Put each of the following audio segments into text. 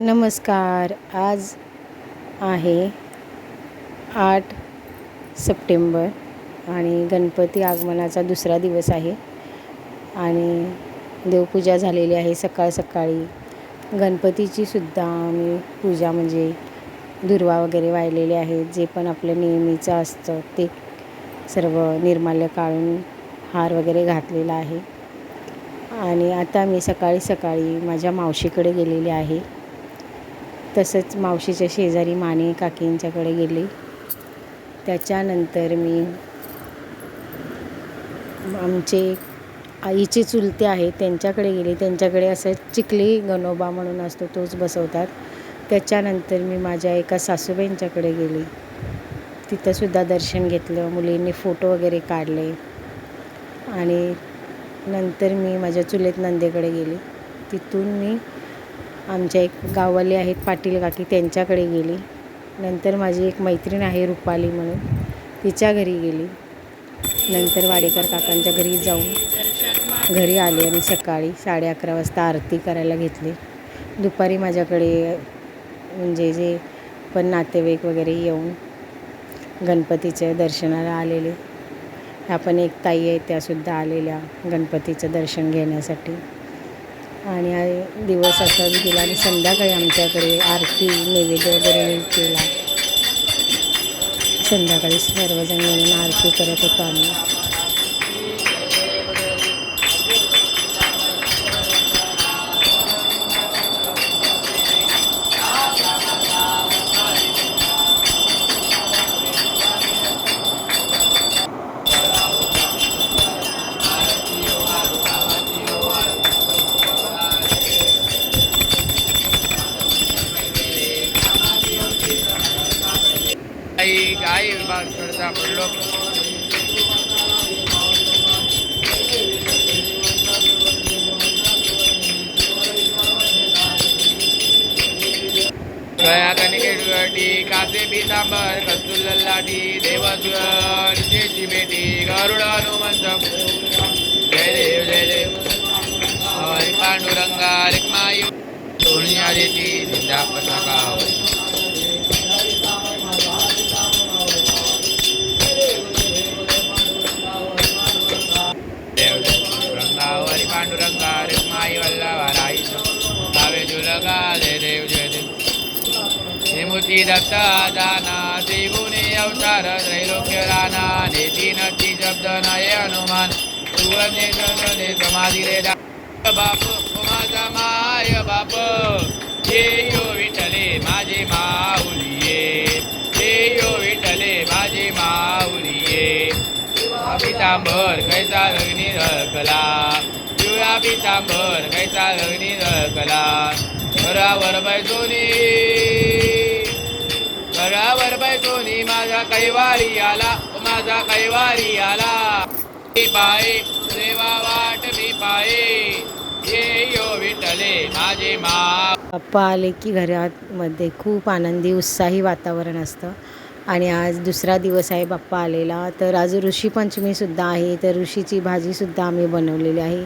नमस्कार आज आहे आठ सप्टेंबर आणि गणपती आगमनाचा दुसरा दिवस आहे आणि देवपूजा झालेली आहे सकाळ सकाळी. गणपतीची सुद्धा मी पूजा म्हणजे दुर्वा वगैरे वाहिलेले आहेत जे पण आपलं नेहमीचं असतं ते सर्व निर्माल्य काढून हार वगैरे घातलेला आहे. आणि आता मी सकाळी सकाळी माझ्या मावशीकडे गेलेले आहे. तसंच मावशीच्या शेजारी माने काकींच्याकडे गेले. त्याच्यानंतर मी आमचे आईचे चुलते आहेत त्यांच्याकडे गेले. त्यांच्याकडे असं चिखली गणोबा म्हणून असतो तोच बसवतात. त्याच्यानंतर मी माझ्या एका सासूबाईंच्याकडे गेले. तिथंसुद्धा दर्शन घेतलं मुलींनी फोटो वगैरे काढले. आणि नंतर मी माझ्या चुलेत नंदेकडे गेले. तिथून मी आमच्या एक गाववाले आहेत पाटील काकी त्यांच्याकडे गेली. नंतर माझी एक मैत्रीण आहे रुपाली म्हणून. तिच्या घरी गेली. नंतर वाडेकर काकांच्या घरी जाऊन घरी आले आणि सकाळी साडे अकरा वाजता आरती करायला घेतली. दुपारी माझ्याकडे म्हणजे जे पण नातेवाईक वगैरे येऊन गणपतीच्या दर्शनाला आलेले. ह्या पण एक ताई आहेत त्यासुद्धा आलेल्या गणपतीचं दर्शन घेण्यासाठी. आणि हा दिवस असाच गेला आणि संध्याकाळी आमच्याकडे आरती नैवेद्य वगैरे केला. संध्याकाळी सर्वजण मिळून आरती करत होतो आम्ही. करता पडलो गया कणकेटी कासे पितांबर कस्तुल लाटी देवस्वरची बेटी गरुड हनुमंत जय देव जय देव. हरी पांडुरंगा रिक्मायू सोनिया देती निंदा पताका पांडुरंगा रिक्माई वल्लभा राई जुलगा जय देव जय देव विमुती दत्ता दाना अवतार त्रैलोक्य राणा नेती नटी शब्द नये हनुमान सुवने ने समाधी रे बाप माझा माय बाप ये यो विठले माझे माऊलिये ये यो विठले माझे माऊलिये पितांबर कैसा लग्नी रकला पिवळा पितांबर कैसा लग्नी रकला घरावर बैसोनी घरावर बैसोनी माझा कैवारी आला माझा कैवारी आला. मी पाये देवा वाट मी पाये ये यो विठले माझे मा. बाप्पा आले की घरामध्ये खूप आनंदी उत्साही वातावरण असतं. आणि आज दुसरा दिवस आहे बाप्पा आलेला. तर आज ऋषीपंचमीसुद्धा आहे. तर ऋषीची भाजीसुद्धा आम्ही बनवलेली आहे.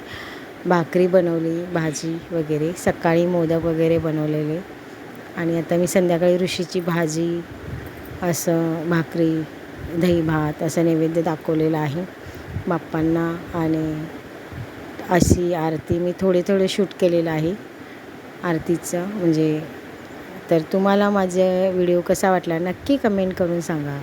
भाकरी बनवली भाजी वगैरे सकाळी मोदक वगैरे बनवलेले. आणि आता मी संध्याकाळी ऋषीची भाजी असं भाकरी दही भात असं नैवेद्य दाखवलेलं आहे. बाप्पांना आणि अशी आरती मी थोडे थोडे शूट केलेलं आहे. आरतीचं म्हणजे तर तुम्हाला माझा व्हिडिओ कसा वाटला नक्की कमेंट करून सांगा.